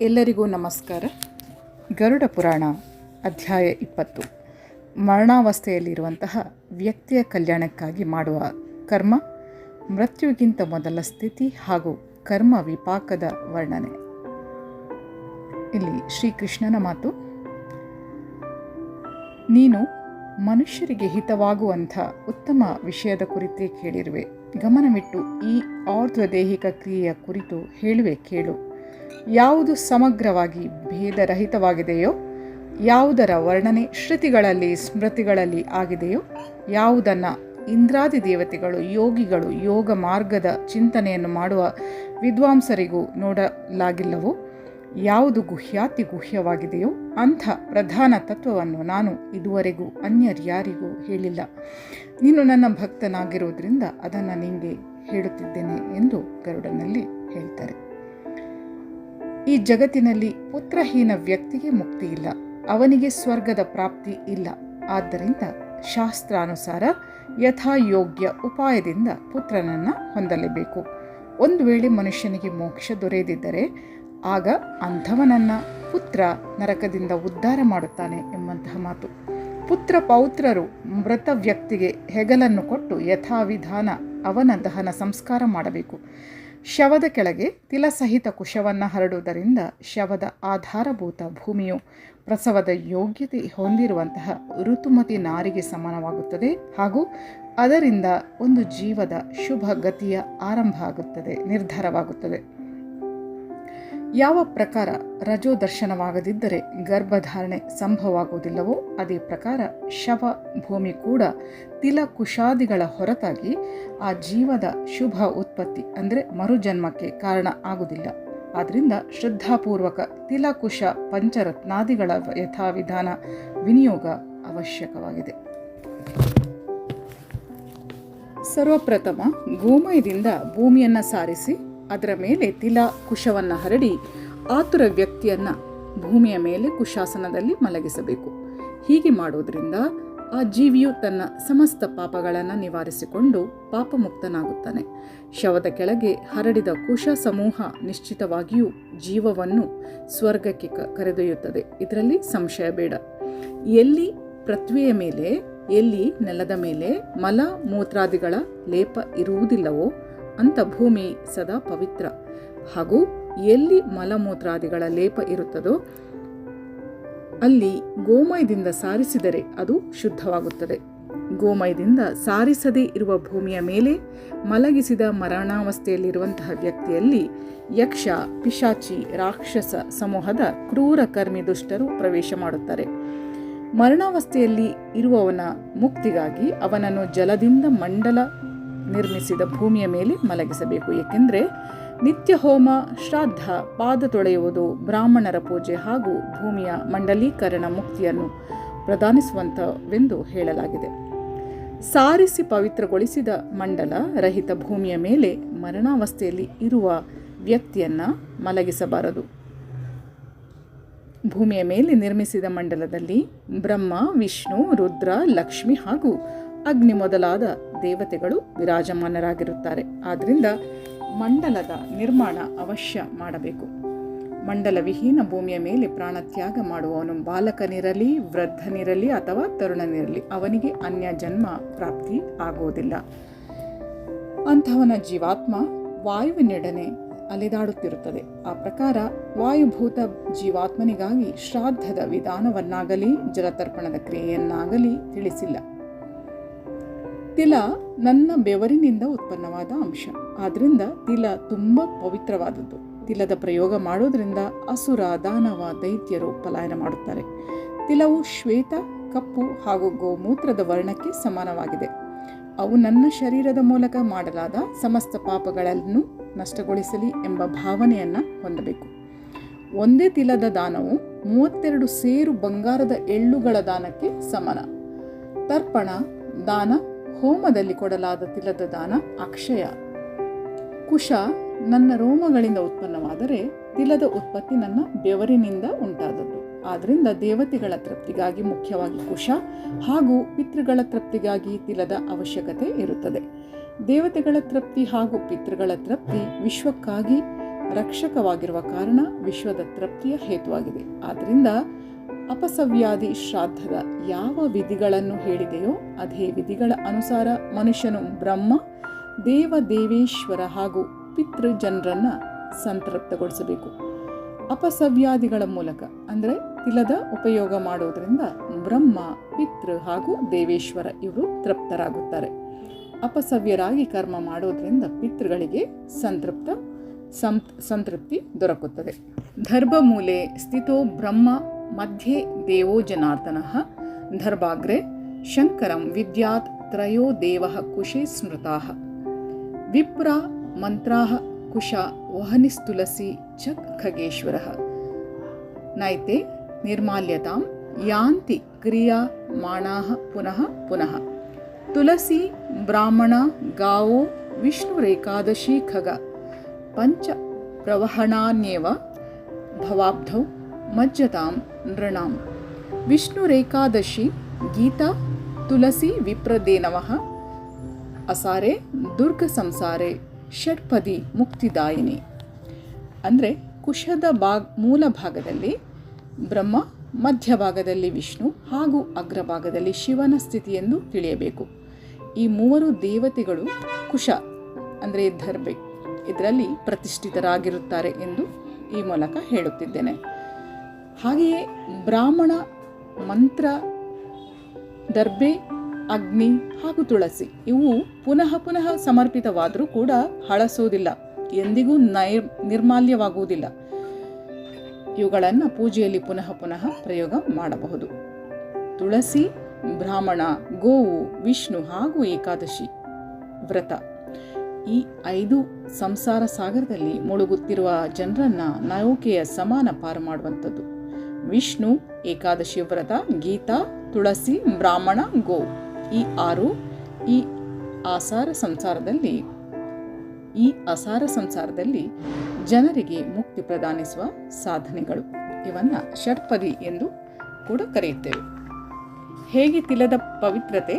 ಎಲ್ಲರಿಗೂ ನಮಸ್ಕಾರ. ಗರುಡ ಪುರಾಣ ಅಧ್ಯಾಯ ಇಪ್ಪತ್ತು. ಮರಣಾವಸ್ಥೆಯಲ್ಲಿರುವಂತಹ ವ್ಯಕ್ತಿಯ ಕಲ್ಯಾಣಕ್ಕಾಗಿ ಮಾಡುವ ಕರ್ಮ, ಮೃತ್ಯುಗಿಂತ ಮೊದಲ ಸ್ಥಿತಿ ಹಾಗೂ ಕರ್ಮ ವಿಪಾಕದ ವರ್ಣನೆ. ಇಲ್ಲಿ ಶ್ರೀಕೃಷ್ಣನ ಮಾತು, ನೀನು ಮನುಷ್ಯರಿಗೆ ಹಿತವಾಗುವಂಥ ಉತ್ತಮ ವಿಷಯದ ಕುರಿತೇ ಕೇಳಿರುವೆ. ಗಮನವಿಟ್ಟು ಈ ಆರ್ಧ್ವದೇಹಿಕ ಕ್ರಿಯೆಯ ಕುರಿತು ಹೇಳುವೆ ಕೇಳು. ಯಾವುದು ಸಮಗ್ರವಾಗಿ ಭೇದರಹಿತವಾಗಿದೆಯೋ, ಯಾವುದರ ವರ್ಣನೆ ಶ್ರುತಿಗಳಲ್ಲಿ, ಸ್ಮೃತಿಗಳಲ್ಲಿ ಆಗಿದೆಯೋ, ಯಾವುದನ್ನು ಇಂದ್ರಾದಿ ದೇವತೆಗಳು, ಯೋಗಿಗಳು, ಯೋಗ ಮಾರ್ಗದ ಚಿಂತನೆಯನ್ನು ಮಾಡುವ ವಿದ್ವಾಂಸರಿಗೂ ನೋಡಲಾಗಿಲ್ಲವೋ, ಯಾವುದು ಗುಹ್ಯಾತಿ ಗುಹ್ಯವಾಗಿದೆಯೋ, ಅಂಥ ಪ್ರಧಾನ ತತ್ವವನ್ನು ನಾನು ಇದುವರೆಗೂ ಅನ್ಯರ್ಯಾರಿಗೂ ಹೇಳಿಲ್ಲ. ನೀನು ನನ್ನ ಭಕ್ತನಾಗಿರುವುದರಿಂದ ಅದನ್ನು ನಿಮಗೆ ಹೇಳುತ್ತಿದ್ದೇನೆ ಎಂದು ಗರುಡನಲ್ಲಿ ಹೇಳ್ತಾರೆ. ಈ ಜಗತ್ತಿನಲ್ಲಿ ಪುತ್ರಹೀನ ವ್ಯಕ್ತಿಗೆ ಮುಕ್ತಿ ಇಲ್ಲ. ಅವನಿಗೆ ಸ್ವರ್ಗದ ಪ್ರಾಪ್ತಿ ಇಲ್ಲ. ಆದ್ದರಿಂದ ಶಾಸ್ತ್ರಾನುಸಾರ ಯಥಾಯೋಗ್ಯ ಉಪಾಯದಿಂದ ಪುತ್ರನನ್ನು ಹೊಂದಲೇಬೇಕು. ಒಂದು ವೇಳೆ ಮನುಷ್ಯನಿಗೆ ಮೋಕ್ಷ ದೊರೆಯದಿದ್ದರೆ ಆಗ ಅಂಥವನನ್ನು ಪುತ್ರ ನರಕದಿಂದ ಉದ್ಧಾರ ಮಾಡುತ್ತಾನೆ ಎಂಬಂತಹ ಮಾತು. ಪುತ್ರ ಪೌತ್ರರು ಮೃತ ವ್ಯಕ್ತಿಗೆ ಹೆಗಲನ್ನು ಕೊಟ್ಟು ಯಥಾವಿಧಾನ ಅವನ ದಹನ ಸಂಸ್ಕಾರ ಮಾಡಬೇಕು. ಶವದ ಕೆಳಗೆ ತಿಲಸಹಿತ ಕುಶವನ್ನು ಹರಡುವುದರಿಂದ ಶವದ ಆಧಾರಭೂತ ಭೂಮಿಯು ಪ್ರಸವದ ಯೋಗ್ಯತೆ ಹೊಂದಿರುವಂತಹ ಋತುಮತಿ ನಾರಿಗೆ ಸಮಾನವಾಗುತ್ತದೆ ಹಾಗೂ ಅದರಿಂದ ಒಂದು ಜೀವದ ಶುಭ ಗತಿಯ ಆರಂಭ ಆಗುತ್ತದೆ, ನಿರ್ಧಾರವಾಗುತ್ತದೆ. ಯಾವ ಪ್ರಕಾರ ರಜೋ ದರ್ಶನವಾಗದಿದ್ದರೆ ಗರ್ಭಧಾರಣೆ ಸಂಭವವಾಗುವುದಿಲ್ಲವೋ ಅದೇ ಪ್ರಕಾರ ಶವ ಭೂಮಿ ಕೂಡ ತಿಲ ಕುಶಾದಿಗಳ ಹೊರತಾಗಿ ಆ ಜೀವದ ಶುಭ ಉತ್ಪತ್ತಿ ಅಂದರೆ ಮರುಜನ್ಮಕ್ಕೆ ಕಾರಣ ಆಗುವುದಿಲ್ಲ. ಆದ್ದರಿಂದ ಶ್ರದ್ಧಾಪೂರ್ವಕ ತಿಲಕುಶ ಪಂಚರತ್ನಾದಿಗಳ ಯಥಾವಿಧಾನ ವಿನಿಯೋಗ ಅವಶ್ಯಕವಾಗಿದೆ. ಸರ್ವಪ್ರಥಮ ಗೋಮಯದಿಂದ ಭೂಮಿಯನ್ನು ಸಾರಿಸಿ ಅದರ ಮೇಲೆ ತಿಲ ಕುಶವನ್ನು ಹರಡಿ ಆತುರ ವ್ಯಕ್ತಿಯನ್ನು ಭೂಮಿಯ ಮೇಲೆ ಕುಶಾಸನದಲ್ಲಿ ಮಲಗಿಸಬೇಕು. ಹೀಗೆ ಮಾಡೋದ್ರಿಂದ ಆ ಜೀವಿಯು ತನ್ನ ಸಮಸ್ತ ಪಾಪಗಳನ್ನು ನಿವಾರಿಸಿಕೊಂಡು ಪಾಪಮುಕ್ತನಾಗುತ್ತಾನೆ. ಶವದ ಕೆಳಗೆ ಹರಡಿದ ಕುಶ ಸಮೂಹ ನಿಶ್ಚಿತವಾಗಿಯೂ ಜೀವವನ್ನು ಸ್ವರ್ಗಕ್ಕೆ ಕರೆದೊಯ್ಯುತ್ತದೆ. ಇದರಲ್ಲಿ ಸಂಶಯ ಬೇಡ. ಎಲ್ಲಿ ಪೃಥ್ವಿಯ ಮೇಲೆ, ಎಲ್ಲಿ ನೆಲದ ಮೇಲೆ ಮಲ ಮೂತ್ರಾದಿಗಳ ಲೇಪ ಇರುವುದಿಲ್ಲವೋ ಅಂಥ ಭೂಮಿ ಸದಾ ಪವಿತ್ರ. ಹಾಗೂ ಎಲ್ಲಿ ಮಲಮೂತ್ರಾದಿಗಳ ಲೇಪ ಇರುತ್ತದೋ, ಅಲ್ಲಿ ಗೋಮಯದಿಂದ ಸಾರಿಸಿದರೆ ಅದು ಶುದ್ಧವಾಗುತ್ತದೆ. ಗೋಮಯದಿಂದ ಸಾರಿಸದೇ ಇರುವ ಭೂಮಿಯ ಮೇಲೆ ಮಲಗಿಸಿದ ಮರಣಾವಸ್ಥೆಯಲ್ಲಿರುವಂತಹ ವ್ಯಕ್ತಿಯಲ್ಲಿ ಯಕ್ಷ, ಪಿಶಾಚಿ, ರಾಕ್ಷಸ ಸಮೂಹದ ಕ್ರೂರ ಕರ್ಮಿ ದುಷ್ಟರು ಪ್ರವೇಶ ಮಾಡುತ್ತಾರೆ. ಮರಣಾವಸ್ಥೆಯಲ್ಲಿ ಇರುವವನ ಮುಕ್ತಿಗಾಗಿ ಅವನನ್ನು ಜಲದಿಂದ ಮಂಡಲ ನಿರ್ಮಿಸಿದ ಭೂಮಿಯ ಮೇಲೆ ಮಲಗಿಸಬೇಕು. ಏಕೆಂದರೆ ನಿತ್ಯ ಹೋಮ, ಶ್ರಾದ್ದ, ಪಾದ ತೊಳೆಯುವುದು ಬ್ರಾಹ್ಮಣರ ಪೂಜೆ ಹಾಗೂ ಭೂಮಿಯ ಮಂಡಲೀಕರಣ ಮುಕ್ತಿಯನ್ನು ಪ್ರದಾನಿಸುವಂಥವೆಂದು ಹೇಳಲಾಗಿದೆ. ಸಾರಿಸಿ ಪವಿತ್ರಗೊಳಿಸಿದ ಮಂಡಲ ರಹಿತ ಭೂಮಿಯ ಮೇಲೆ ಮರಣಾವಸ್ಥೆಯಲ್ಲಿ ಇರುವ ವ್ಯಕ್ತಿಯನ್ನು ಮಲಗಿಸಬಾರದು. ಭೂಮಿಯ ಮೇಲೆ ನಿರ್ಮಿಸಿದ ಮಂಡಲದಲ್ಲಿ ಬ್ರಹ್ಮ, ವಿಷ್ಣು, ರುದ್ರ, ಲಕ್ಷ್ಮಿ ಹಾಗೂ ಅಗ್ನಿ ಮೊದಲಾದ ದೇವತೆಗಳು ವಿರಾಜಮಾನರಾಗಿರುತ್ತಾರೆ. ಆದ್ದರಿಂದ ಮಂಡಲದ ನಿರ್ಮಾಣ ಅವಶ್ಯ ಮಾಡಬೇಕು. ಮಂಡಲ ವಿಹೀನ ಭೂಮಿಯ ಮೇಲೆ ಪ್ರಾಣತ್ಯಾಗ ಮಾಡುವವನು ಬಾಲಕನಿರಲಿ, ವೃದ್ಧನಿರಲಿ ಅಥವಾ ತರುಣನಿರಲಿ ಅವನಿಗೆ ಅನ್ಯ ಜನ್ಮ ಪ್ರಾಪ್ತಿ ಆಗುವುದಿಲ್ಲ. ಅಂಥವನ ಜೀವಾತ್ಮ ವಾಯುವಿನೆಡನೆ ಅಲೆದಾಡುತ್ತಿರುತ್ತದೆ. ಆ ಪ್ರಕಾರ ವಾಯುಭೂತ ಜೀವಾತ್ಮನಿಗಾಗಿ ಶ್ರಾದ್ದದ ವಿಧಾನವನ್ನಾಗಲಿ, ಜಲತರ್ಪಣದ ಕ್ರಿಯೆಯನ್ನಾಗಲಿ ತಿಳಿಸಿಲ್ಲ. ತಿಲ ನನ್ನ ಬೆವರಿನಿಂದ ಉತ್ಪನ್ನವಾದ ಅಂಶ. ಆದ್ದರಿಂದ ತಿಲ ತುಂಬ ಪವಿತ್ರವಾದದ್ದು. ತಿಲದ ಪ್ರಯೋಗ ಮಾಡೋದ್ರಿಂದ ಅಸುರ, ದಾನವ, ದೈತ್ಯರು ಪಲಾಯನ ಮಾಡುತ್ತಾರೆ. ತಿಲವು ಶ್ವೇತ, ಕಪ್ಪು ಹಾಗೂ ಗೋಮೂತ್ರದ ವರ್ಣಕ್ಕೆ ಸಮಾನವಾಗಿದೆ. ಅವು ನನ್ನ ಶರೀರದ ಮೂಲಕ ಮಾಡಲಾದ ಸಮಸ್ತ ಪಾಪಗಳನ್ನು ನಷ್ಟಗೊಳಿಸಲಿ ಎಂಬ ಭಾವನೆಯನ್ನು ಹೊಂದಬೇಕು. ಒಂದೇ ತಿಲದ ದಾನವು ಮೂವತ್ತೆರಡು ಸೇರು ಬಂಗಾರದ ಎಳ್ಳುಗಳ ದಾನಕ್ಕೆ ಸಮಾನ. ತರ್ಪಣ, ದಾನ ಹೋಮದಲ್ಲಿ ಕೊಡಲಾದ ತಿಲದ ದಾನ ಅಕ್ಷಯ. ಕುಶ ನನ್ನ ರೋಮಗಳಿಂದ ಉತ್ಪನ್ನವಾದರೆ ತಿಲದ ಉತ್ಪತ್ತಿ ನನ್ನ ಬೆವರಿನಿಂದ ಉಂಟಾದದ್ದು. ಆದ್ದರಿಂದ ದೇವತೆಗಳ ತೃಪ್ತಿಗಾಗಿ ಮುಖ್ಯವಾಗಿ ಕುಶ ಹಾಗೂ ಪಿತೃಗಳ ತೃಪ್ತಿಗಾಗಿ ತಿಲದ ಅವಶ್ಯಕತೆ ಇರುತ್ತದೆ. ದೇವತೆಗಳ ತೃಪ್ತಿ ಹಾಗೂ ಪಿತೃಗಳ ತೃಪ್ತಿ ವಿಶ್ವಕ್ಕಾಗಿ ರಕ್ಷಕವಾಗಿರುವ ಕಾರಣ ವಿಶ್ವದ ತೃಪ್ತಿಯ ಹೇತುವಾಗಿದೆ. ಆದ್ದರಿಂದ ಅಪಸವ್ಯಾಧಿ ಶ್ರಾದ್ದದ ಯಾವ ವಿಧಿಗಳನ್ನು ಹೇಳಿದೆಯೋ ಅದೇ ವಿಧಿಗಳ ಅನುಸಾರ ಮನುಷ್ಯನು ಬ್ರಹ್ಮ, ದೇವ ದೇವೇಶ್ವರ ಹಾಗೂ ಪಿತೃಜನರನ್ನು ಸಂತೃಪ್ತಗೊಳಿಸಬೇಕು. ಅಪಸವ್ಯಾದಿಗಳ ಮೂಲಕ ಅಂದರೆ ತಿಲದ ಉಪಯೋಗ ಮಾಡೋದರಿಂದ ಬ್ರಹ್ಮ, ಪಿತೃ ಹಾಗೂ ದೇವೇಶ್ವರ ಇವರು ತೃಪ್ತರಾಗುತ್ತಾರೆ. ಅಪಸವ್ಯರಾಗಿ ಕರ್ಮ ಮಾಡೋದರಿಂದ ಪಿತೃಗಳಿಗೆ ಸಂತೃಪ್ತ ಸಂತೃಪ್ತಿ ದೊರಕುತ್ತದೆ. ಧರ್ಭಮೂಲೆ ಸ್ಥಿತೋ ಬ್ರಹ್ಮ ಮಧ್ಯೆ ದೇವೋ ಜನಾರ್ದನಃ ಧರ್ಭಾಗ್ರೆ ಶಂಕರಂ ವಿದ್ಯಾತ್ ತ್ರಯೋ ದೇವ ಕುಶೇ ಸ್ಮೃತಾ. ವಿಪ್ರ ಮಂತ್ರಾ ಕುಶ ವಹನಿಸ್ತುಲಸಿ ಚ ಖಗೇಶ್ವರ. ನೈತೆ ನಿರ್ಮಾಲ್ಯತಾಂ ಯಾಂತಿ ಕ್ರಿಯಾಮಾಣಾ ಪುನಃ ಪುನಃ. ತುಲಸಿ ಬ್ರಾಹ್ಮಣ ಗಾವೋ ವಿಷ್ಣುರೇಕಾದಶಿ ಖಗ ಪಂಚ ಪ್ರವಹಣಾನ್ಯೇವ ಭವಾಬ್ಧೌ ಮಜ್ಜತಾಂ ನೃಣಾಂ. ವಿಷ್ಣುರೇಕಾದಶಿ ಗೀತಾ ತುಳಸಿ ವಿಪ್ರದೇನವಃ ಅಸಾರೆ ದುರ್ಗ ಸಂಸಾರೆ ಷಟ್ಪದಿ ಮುಕ್ತಿದಾಯಿನಿ. ಅಂದರೆ ಕುಶದ ಭಾಗ, ಮೂಲ ಭಾಗದಲ್ಲಿ ಬ್ರಹ್ಮ, ಮಧ್ಯಭಾಗದಲ್ಲಿ ವಿಷ್ಣು ಹಾಗೂ ಅಗ್ರಭಾಗದಲ್ಲಿ ಶಿವನ ಸ್ಥಿತಿ ಎಂದು ತಿಳಿಯಬೇಕು. ಈ ಮೂವರು ದೇವತೆಗಳು ಕುಶ, ಅಂದರೆ ಧರ್ಬೆ ಇದರಲ್ಲಿ ಪ್ರತಿಷ್ಠಿತರಾಗಿರುತ್ತಾರೆ ಎಂದು ಈ ಮೂಲಕ ಹೇಳುತ್ತಿದ್ದೇನೆ. ಹಾಗೆಯೇ ಬ್ರಾಹ್ಮಣ, ಮಂತ್ರ ದರ್ಬೆ ಅಗ್ನಿ ಹಾಗೂ ತುಳಸಿ ಇವು ಪುನಃ ಪುನಃ ಸಮರ್ಪಿತವಾದರೂ ಕೂಡ ಹಳಸೋದಿಲ್ಲ. ಎಂದಿಗೂ ನೈರ್ ನಿರ್ಮಾಲ್ಯವಾಗುವುದಿಲ್ಲ. ಇವುಗಳನ್ನು ಪೂಜೆಯಲ್ಲಿ ಪುನಃ ಪುನಃ ಪ್ರಯೋಗ ಮಾಡಬಹುದು. ತುಳಸಿ, ಬ್ರಾಹ್ಮಣ, ಗೋವು, ವಿಷ್ಣು ಹಾಗೂ ಏಕಾದಶಿ ವ್ರತ ಈ ಐದು ಸಂಸಾರ ಸಾಗರದಲ್ಲಿ ಮುಳುಗುತ್ತಿರುವ ಜನರನ್ನು ನೌಕೆಯ ಸಮಾನ ಪಾರು ಮಾಡುವಂಥದ್ದು. ವಿಷ್ಣು, ಏಕಾದಶಿ ವ್ರತ, ಗೀತಾ, ತುಳಸಿ, ಬ್ರಾಹ್ಮಣ, ಗೋ. ಈ ಆರು ಈ ಆಸಾರ ಸಂಸಾರದಲ್ಲಿ ಈ ಅಸಾರ ಸಂಸಾರದಲ್ಲಿ ಜನರಿಗೆ ಮುಕ್ತಿ ಪ್ರದಾನಿಸುವ ಸಾಧನೆಗಳು. ಇವನ್ನ ಷಟ್ಪದಿ ಎಂದು ಕೂಡ ಕರೆಯುತ್ತೇವೆ. ಹೇಗೆ ತಿಲದ ಪವಿತ್ರತೆ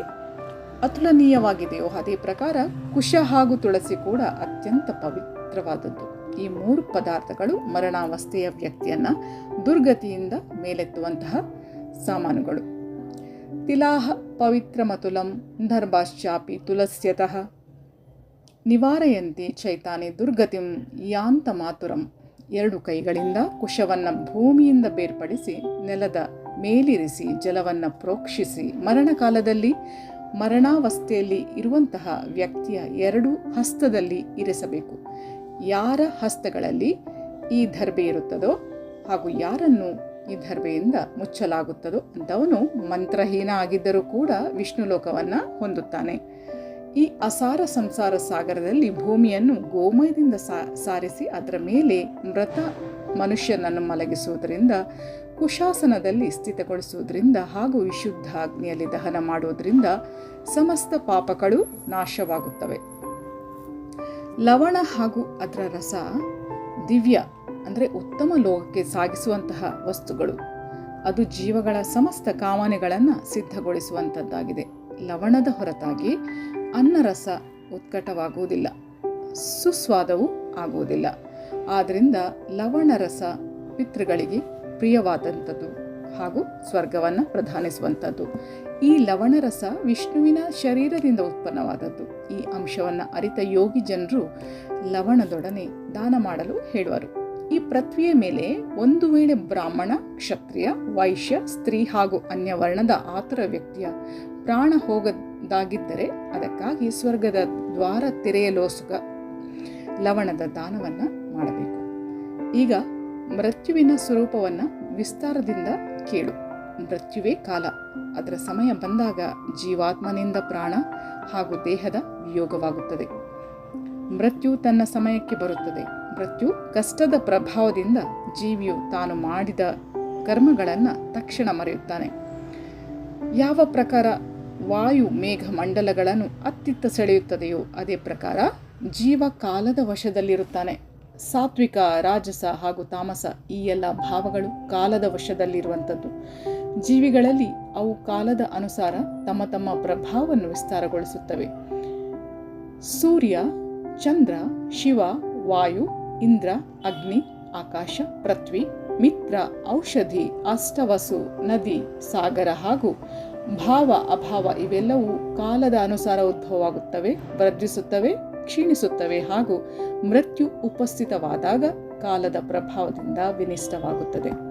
ಅತುಲನೀಯವಾಗಿದೆಯೋ ಅದೇ ಪ್ರಕಾರ ಕುಶ ಹಾಗೂ ತುಳಸಿ ಕೂಡ ಅತ್ಯಂತ ಪವಿತ್ರವಾದದ್ದು. ಈ ಮೂರು ಪದಾರ್ಥಗಳು ಮರಣಾವಸ್ಥೆಯ ವ್ಯಕ್ತಿಯನ್ನು ದುರ್ಗತಿಯಿಂದ ಮೇಲೆತ್ತುವಂತಹ ಸಾಮಾನುಗಳು. ತಿಲಾಹ ಪವಿತ್ರಮತುಲಂ ಧರ್ಭಾಶ್ಚಾಪಿ ತುಲಸ್ಯತಃ. ನಿವಾರಯಂತಿ ಚೈತಾನಿ ದುರ್ಗತಿಂ ಯಾಂತ ಮಾತುರಂ. ಎರಡು ಕೈಗಳಿಂದ ಕುಶವನ್ನು ಭೂಮಿಯಿಂದ ಬೇರ್ಪಡಿಸಿ ನೆಲದ ಮೇಲಿರಿಸಿ ಜಲವನ್ನು ಪ್ರೋಕ್ಷಿಸಿ ಮರಣಕಾಲದಲ್ಲಿ ಮರಣಾವಸ್ಥೆಯಲ್ಲಿ ಇರುವಂತಹ ವ್ಯಕ್ತಿಯ ಎರಡು ಹಸ್ತದಲ್ಲಿ ಇರಿಸಬೇಕು. ಯಾರ ಹಸ್ತಗಳಲ್ಲಿ ಈ ದರ್ಬೆ ಇರುತ್ತದೋ ಹಾಗೂ ಯಾರನ್ನು ಈ ದರ್ಬೆಯಿಂದ ಮುಚ್ಚಲಾಗುತ್ತದೋ ಅಂತವನು ಮಂತ್ರಹೀನ ಆಗಿದ್ದರೂ ಕೂಡ ವಿಷ್ಣು ಲೋಕವನ್ನು ಹೊಂದುತ್ತಾನೆ. ಈ ಅಸಾರ ಸಂಸಾರ ಸಾಗರದಲ್ಲಿ ಭೂಮಿಯನ್ನು ಗೋಮಯದಿಂದ ಸಾರಿಸಿ ಅದರ ಮೇಲೆ ಮೃತ ಮನುಷ್ಯನನ್ನು ಮಲಗಿಸುವುದರಿಂದ, ಕುಶಾಸನದಲ್ಲಿ ಸ್ಥಿತಗೊಳಿಸುವುದರಿಂದ ಹಾಗೂ ವಿಶುದ್ಧ ಅಗ್ನಿಯಲ್ಲಿ ದಹನ ಮಾಡುವುದರಿಂದ ಸಮಸ್ತ ಪಾಪಗಳು ನಾಶವಾಗುತ್ತವೆ. ಲವಣ ಹಾಗೂ ಅದರ ರಸ ದಿವ್ಯ, ಅಂದರೆ ಉತ್ತಮ ಲೋಕಕ್ಕೆ ಸಾಗಿಸುವಂತಹ ವಸ್ತುಗಳು. ಅದು ಜೀವಗಳ ಸಮಸ್ತ ಕಾಮನೆಗಳನ್ನು ಸಿದ್ಧಗೊಳಿಸುವಂಥದ್ದಾಗಿದೆ ಲವಣದ ಹೊರತಾಗಿ ಅನ್ನರಸ ಉತ್ಕಟವಾಗುವುದಿಲ್ಲ, ಸುಸ್ವಾದವೂ ಆಗುವುದಿಲ್ಲ. ಆದ್ದರಿಂದ ಲವಣರಸ ಪಿತೃಗಳಿಗೆ ಪ್ರಿಯವಾದಂಥದ್ದು ಹಾಗೂ ಸ್ವರ್ಗವನ್ನು ಪ್ರಧಾನಿಸುವಂಥದ್ದು. ಈ ಲವಣರಸ ವಿಷ್ಣುವಿನ ಶರೀರದಿಂದ ಉತ್ಪನ್ನವಾದದ್ದು. ಈ ಅಂಶವನ್ನು ಅರಿತ ಯೋಗಿ ಜನರು ಲವಣದೊಡನೆ ದಾನ ಮಾಡಲು ಹೇಳುವರು. ಈ ಪೃಥ್ವಿಯ ಮೇಲೆ ಒಂದು ವೇಳೆ ಬ್ರಾಹ್ಮಣ, ಕ್ಷತ್ರಿಯ, ವೈಶ್ಯ, ಸ್ತ್ರೀ ಹಾಗೂ ಅನ್ಯ ವರ್ಣದ ಆತುರ ವ್ಯಕ್ತಿಯ ಪ್ರಾಣ ಹೋಗದಾಗಿದ್ದರೆ ಅದಕ್ಕಾಗಿ ಸ್ವರ್ಗದ ದ್ವಾರ ತೆರೆಯಲೋಸುಗ ಲವಣದ ದಾನವನ್ನು ಮಾಡಬೇಕು. ಈಗ ಮೃತ್ಯುವಿನ ಸ್ವರೂಪವನ್ನು ವಿಸ್ತಾರದಿಂದ ಕೇಳು. ಮೃತ್ಯುವೇ ಕಾಲ. ಅದರ ಸಮಯ ಬಂದಾಗ ಜೀವಾತ್ಮನಿಂದ ಪ್ರಾಣ ಹಾಗೂ ದೇಹದ ವಿಯೋಗವಾಗುತ್ತದೆ. ಮೃತ್ಯು ತನ್ನ ಸಮಯಕ್ಕೆ ಬರುತ್ತದೆ. ಮೃತ್ಯು ಕಷ್ಟದ ಪ್ರಭಾವದಿಂದ ಜೀವಿಯು ತಾನು ಮಾಡಿದ ಕರ್ಮಗಳನ್ನು ತಕ್ಷಣ ಮರೆಯುತ್ತಾನೆ. ಯಾವ ಪ್ರಕಾರ ವಾಯು ಮೇಘ ಮಂಡಲಗಳನ್ನು ಅತ್ತಿತ್ತ ಸೆಳೆಯುತ್ತದೆಯೋ ಅದೇ ಪ್ರಕಾರ ಜೀವ ಕಾಲದ ವಶದಲ್ಲಿರುತ್ತಾನೆ. ಸಾತ್ವಿಕ, ರಾಜಸ ಹಾಗೂ ತಾಮಸ ಈ ಎಲ್ಲ ಭಾವಗಳು ಕಾಲದ ವಶದಲ್ಲಿರುವಂಥದ್ದು. ಜೀವಿಗಳಲ್ಲಿ ಅವು ಕಾಲದ ಅನುಸಾರ ತಮ್ಮ ತಮ್ಮ ಪ್ರಭಾವವನ್ನು ವಿಸ್ತಾರಗೊಳಿಸುತ್ತವೆ. ಸೂರ್ಯ, ಚಂದ್ರ, ಶಿವ, ವಾಯು, ಇಂದ್ರ, ಅಗ್ನಿ, ಆಕಾಶ, ಪೃಥ್ವಿ, ಮಿತ್ರ, ಔಷಧಿ, ಅಷ್ಟವಸು, ನದಿ, ಸಾಗರ ಹಾಗೂ ಭಾವ, ಅಭಾವ ಇವೆಲ್ಲವೂ ಕಾಲದ ಅನುಸಾರ ಉದ್ಭವವಾಗುತ್ತವೆ, ವರ್ಧಿಸುತ್ತವೆ, ಕ್ಷೀಣಿಸುತ್ತವೆ ಹಾಗೂ ಮೃತ್ಯು ಉಪಸ್ಥಿತವಾದಾಗ ಕಾಲದ ಪ್ರಭಾವದಿಂದ ವಿನಿಷ್ಟವಾಗುತ್ತದೆ.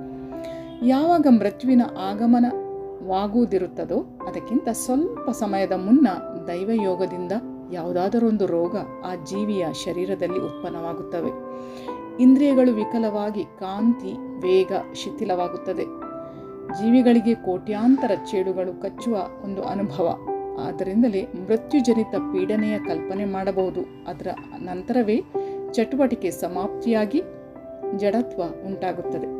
ಯಾವಾಗ ಮೃತ್ಯುವಿನ ಆಗಮನವಾಗುವುದಿರುತ್ತದೋ ಅದಕ್ಕಿಂತ ಸ್ವಲ್ಪ ಸಮಯದ ಮುನ್ನ ದೈವಯೋಗದಿಂದ ಯಾವುದಾದರೊಂದು ರೋಗ ಆ ಜೀವಿಯ ಶರೀರದಲ್ಲಿ ಉತ್ಪನ್ನವಾಗುತ್ತವೆ. ಇಂದ್ರಿಯಗಳು ವಿಕಲವಾಗಿ ಕಾಂತಿ, ವೇಗ ಶಿಥಿಲವಾಗುತ್ತದೆ. ಜೀವಿಗಳಿಗೆ ಕೋಟ್ಯಾಂತರ ಚೇಡುಗಳು ಕಚ್ಚುವ ಒಂದು ಅನುಭವ. ಆದ್ದರಿಂದಲೇ ಮೃತ್ಯುಜನಿತ ಪೀಡನೆಯ ಕಲ್ಪನೆ ಮಾಡಬಹುದು. ಅದರ ನಂತರವೇ ಚಟುವಟಿಕೆ ಸಮಾಪ್ತಿಯಾಗಿ ಜಡತ್ವ ಉಂಟಾಗುತ್ತದೆ.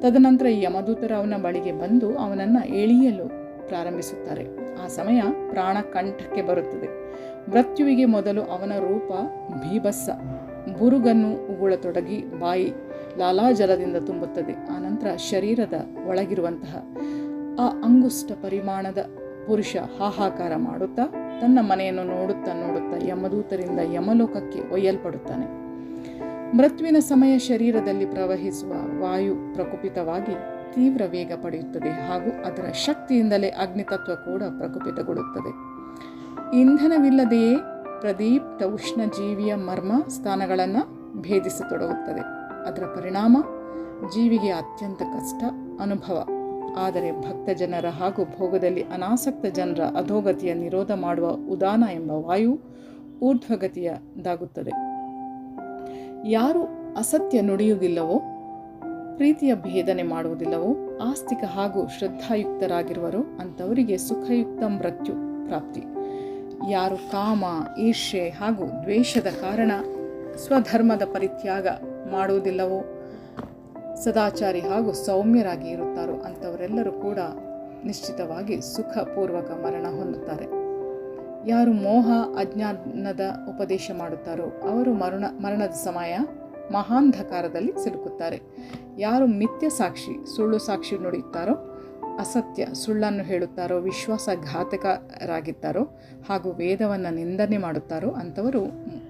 ತದನಂತರ ಯಮದೂತರು ಅವನ ಬಳಿಗೆ ಬಂದು ಅವನನ್ನು ಎಳೆಯಲು ಪ್ರಾರಂಭಿಸುತ್ತಾರೆ. ಆ ಸಮಯ ಪ್ರಾಣ ಕಂಠಕ್ಕೆ ಬರುತ್ತದೆ. ಮೃತ್ಯುವಿಗೆ ಮೊದಲು ಅವನ ರೂಪ ಭೀಭತ್ಸ. ಬುರುಗನ್ನು ಉಗುಳತೊಡಗಿ ಬಾಯಿ ಲಾಲಾಜಲದಿಂದ ತುಂಬುತ್ತದೆ. ಆನಂತರ ಶರೀರದ ಒಳಗಿರುವಂತಹ ಆ ಅಂಗುಷ್ಟ ಪರಿಮಾಣದ ಪುರುಷ ಹಾಹಾಕಾರ ಮಾಡುತ್ತಾ ತನ್ನ ಮನೆಯನ್ನು ನೋಡುತ್ತಾ ನೋಡುತ್ತಾ ಯಮದೂತರಿಂದ ಯಮಲೋಕಕ್ಕೆ ಒಯ್ಯಲ್ಪಡುತ್ತಾನೆ. ಮೃತ್ಯುವಿನ ಸಮಯ ಶರೀರದಲ್ಲಿ ಪ್ರವಹಿಸುವ ವಾಯು ಪ್ರಕುಪಿತವಾಗಿ ತೀವ್ರ ವೇಗ ಪಡೆಯುತ್ತದೆ ಹಾಗೂ ಅದರ ಶಕ್ತಿಯಿಂದಲೇ ಅಗ್ನಿತತ್ವ ಕೂಡ ಪ್ರಕುಪಿತಗೊಳ್ಳುತ್ತದೆ. ಇಂಧನವಿಲ್ಲದೆಯೇ ಪ್ರದೀಪ್ತ ಉಷ್ಣ ಜೀವಿಯ ಮರ್ಮ ಸ್ಥಾನಗಳನ್ನು ಭೇದಿಸತೊಡಗುತ್ತದೆ. ಅದರ ಪರಿಣಾಮ ಜೀವಿಗೆ ಅತ್ಯಂತ ಕಷ್ಟ, ಅನುಭವ. ಆದರೆ ಭಕ್ತ ಜನರ ಹಾಗೂ ಭೋಗದಲ್ಲಿ ಅನಾಸಕ್ತ ಜನರ ಅಧೋಗತಿಯ ನಿರೋಧ ಮಾಡುವ ಉದಾನ ಎಂಬ ವಾಯು ಊರ್ಧ್ವಗತಿಯದಾಗುತ್ತದೆ. ಯಾರು ಅಸತ್ಯ ನುಡಿಯುವುದಿಲ್ಲವೋ, ಪ್ರೀತಿಯ ಭೇದನೆ ಮಾಡುವುದಿಲ್ಲವೋ, ಆಸ್ತಿಕ ಹಾಗೂ ಶ್ರದ್ಧಾಯುಕ್ತರಾಗಿರುವರು, ಅಂಥವರಿಗೆ ಸುಖಯುಕ್ತ ಮೃತ್ಯು ಪ್ರಾಪ್ತಿ. ಯಾರು ಕಾಮ ಈರ್ಷೆ ಹಾಗೂ ದ್ವೇಷದ ಕಾರಣ ಸ್ವಧರ್ಮದ ಪರಿತ್ಯಾಗ ಮಾಡುವುದಿಲ್ಲವೋ, ಸದಾಚಾರಿ ಹಾಗೂ ಸೌಮ್ಯರಾಗಿ ಇರುತ್ತಾರೋ, ಅಂಥವರೆಲ್ಲರೂ ಕೂಡ ನಿಶ್ಚಿತವಾಗಿ ಸುಖಪೂರ್ವಕ ಮರಣ ಹೊಂದುತ್ತಾರೆ. ಯಾರು ಮೋಹ ಅಜ್ಞಾನದ ಉಪದೇಶ ಮಾಡುತ್ತಾರೋ ಅವರು ಮರಣ ಮರಣದ ಸಮಯ ಮಹಾಂಧಕಾರದಲ್ಲಿ ಸಿಲುಕುತ್ತಾರೆ. ಯಾರು ಮಿಥ್ಯ ಸಾಕ್ಷಿ ಸುಳ್ಳು ಸಾಕ್ಷಿ ನುಡಿಯುತ್ತಾರೋ, ಅಸತ್ಯ ಸುಳ್ಳನ್ನು ಹೇಳುತ್ತಾರೋ, ವಿಶ್ವಾಸಘಾತಕರಾಗಿದ್ದಾರೋ ಹಾಗೂ ವೇದವನ್ನು ನಿಂದನೆ ಮಾಡುತ್ತಾರೋ ಅಂಥವರು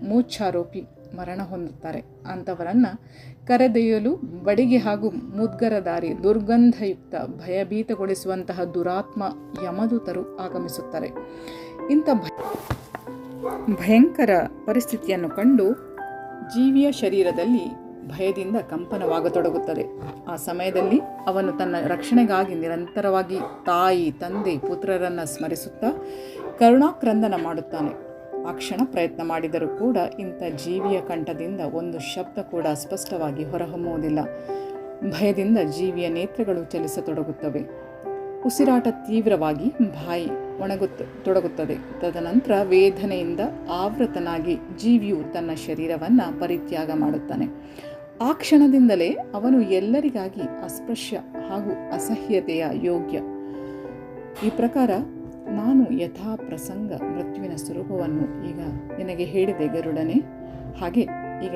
ಮೂರ್ಛಾರೋಪಿ ಮರಣ ಹೊಂದುತ್ತಾರೆ. ಅಂಥವರನ್ನು ಕರೆದೊಯ್ಯಲು ಬಡಿಗೆ ಹಾಗೂ ಮುದ್ಗರ ದಾರಿ ದುರ್ಗಂಧಯುಕ್ತ ಭಯಭೀತಗೊಳಿಸುವಂತಹ ದುರಾತ್ಮ ಯಮದೂತರು ಆಗಮಿಸುತ್ತಾರೆ. ಇಂಥ ಭಯ ಭಯಂಕರ ಪರಿಸ್ಥಿತಿಯನ್ನು ಕಂಡು ಜೀವಿಯ ಶರೀರದಲ್ಲಿ ಭಯದಿಂದ ಕಂಪನವಾಗತೊಡಗುತ್ತದೆ. ಆ ಸಮಯದಲ್ಲಿ ಅವನು ತನ್ನ ರಕ್ಷಣೆಗಾಗಿ ನಿರಂತರವಾಗಿ ತಾಯಿ, ತಂದೆ, ಪುತ್ರರನ್ನು ಸ್ಮರಿಸುತ್ತಾ ಕರುಣಾಕ್ರಂದನ ಮಾಡುತ್ತಾನೆ. ಆ ಕ್ಷಣ ಪ್ರಯತ್ನ ಮಾಡಿದರೂ ಕೂಡ ಇಂಥ ಜೀವಿಯ ಕಂಠದಿಂದ ಒಂದು ಶಬ್ದ ಕೂಡ ಸ್ಪಷ್ಟವಾಗಿ ಹೊರಹೊಮ್ಮುವುದಿಲ್ಲ. ಭಯದಿಂದ ಜೀವಿಯ ನೇತ್ರಗಳು ಚಲಿಸತೊಡಗುತ್ತವೆ. ಉಸಿರಾಟ ತೀವ್ರವಾಗಿ ಬಾಯಿ ಒಣಗುತ್ತ, ತೊಡಗುತ್ತದೆ. ತದನಂತರ ವೇದನೆಯಿಂದ ಆವೃತನಾಗಿ ಜೀವಿಯು ತನ್ನ ಶರೀರವನ್ನು ಪರಿತ್ಯಾಗ ಮಾಡುತ್ತಾನೆ. ಆ ಕ್ಷಣದಿಂದಲೇ ಅವನು ಎಲ್ಲರಿಗಾಗಿ ಅಸ್ಪೃಶ್ಯ ಹಾಗೂ ಅಸಹ್ಯತೆಯ ಯೋಗ್ಯ. ಈ ಪ್ರಕಾರ ನಾನು ಯಥಾ ಪ್ರಸಂಗ ಮೃತ್ಯುವಿನ ಸ್ವರೂಪವನ್ನು ಈಗ ನಿನಗೆ ಹೇಳಿದೆ ಗರುಡನೆ. ಹಾಗೆ ಈಗ